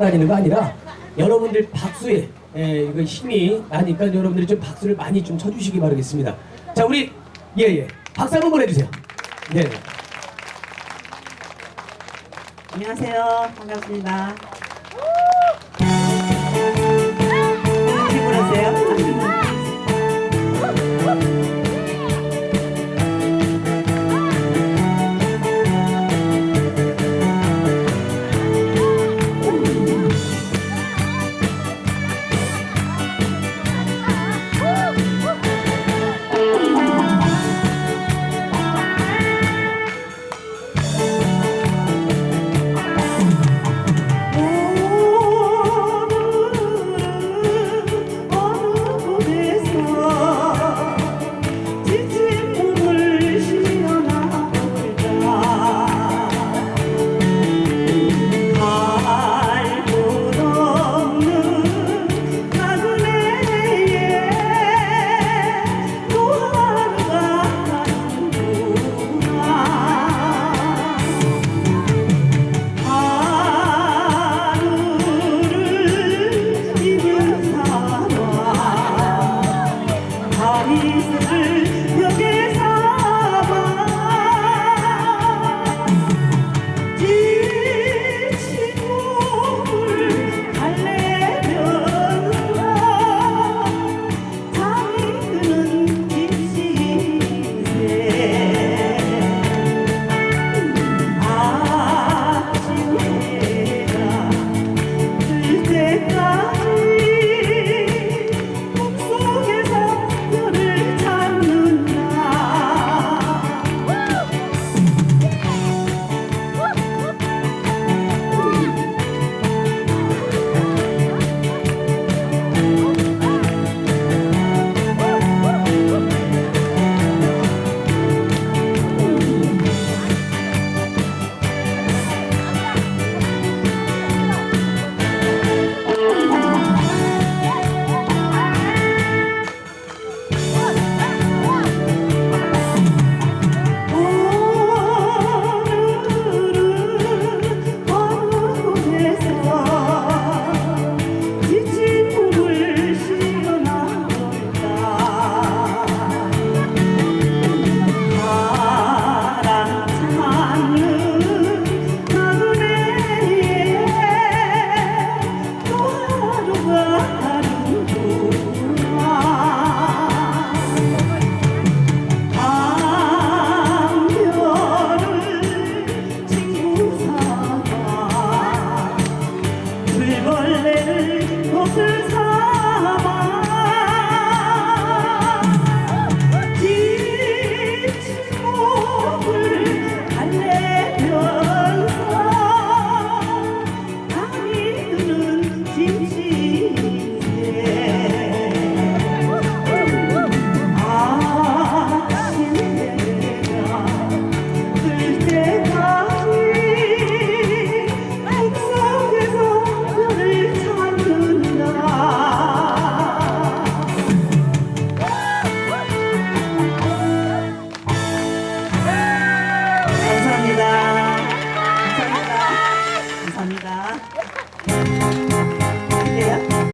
다니는 거 아니라 여러분들 박수에 예, 이거 힘이 나니까 여러분들이 좀 박수를 많이 좀 쳐주시기 바라겠습니다. 자 우리 예예 박수 한번 보내주세요. 네. 안녕하세요. 반갑습니다. answers